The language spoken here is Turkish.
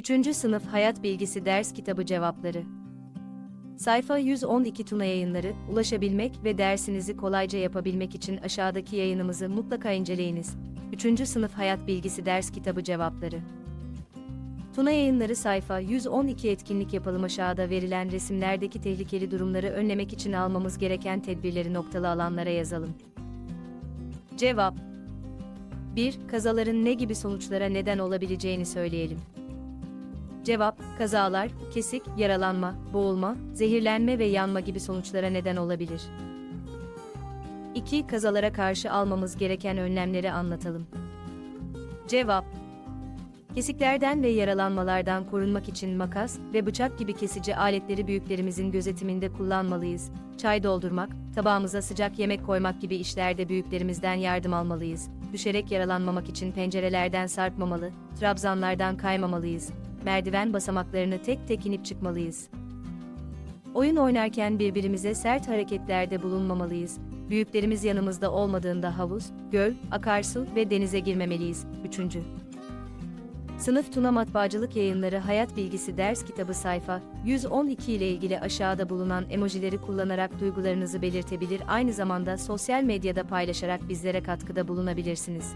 3. Sınıf Hayat Bilgisi Ders Kitabı Cevapları Sayfa 112 Tuna Yayınları, ulaşabilmek ve dersinizi kolayca yapabilmek için aşağıdaki yayınımızı mutlaka inceleyiniz. 3. Sınıf Hayat Bilgisi Ders Kitabı Cevapları Tuna Yayınları sayfa 112 etkinlik yapalım aşağıda verilen resimlerdeki tehlikeli durumları önlemek için almamız gereken tedbirleri noktalı alanlara yazalım. Cevap 1. Kazaların ne gibi sonuçlara neden olabileceğini söyleyelim. Cevap, kazalar, kesik, yaralanma, boğulma, zehirlenme ve yanma gibi sonuçlara neden olabilir. 2. Kazalara karşı almamız gereken önlemleri anlatalım. Cevap, Kesiklerden ve yaralanmalardan korunmak için makas ve bıçak gibi kesici aletleri büyüklerimizin gözetiminde kullanmalıyız. Çay doldurmak, tabağımıza sıcak yemek koymak gibi işlerde büyüklerimizden yardım almalıyız. Düşerek yaralanmamak için pencerelerden sarkmamalı, trabzanlardan kaymamalıyız. Merdiven basamaklarını tek tek inip çıkmalıyız. Oyun oynarken birbirimize sert hareketlerde bulunmamalıyız. Büyüklerimiz yanımızda olmadığında havuz, göl, akarsu ve denize girmemeliyiz. 3. Sınıf Tuna Matbaacılık Yayınları Hayat Bilgisi Ders Kitabı sayfa 112 ile ilgili aşağıda bulunan emojileri kullanarak duygularınızı belirtebilir aynı zamanda sosyal medyada paylaşarak bizlere katkıda bulunabilirsiniz.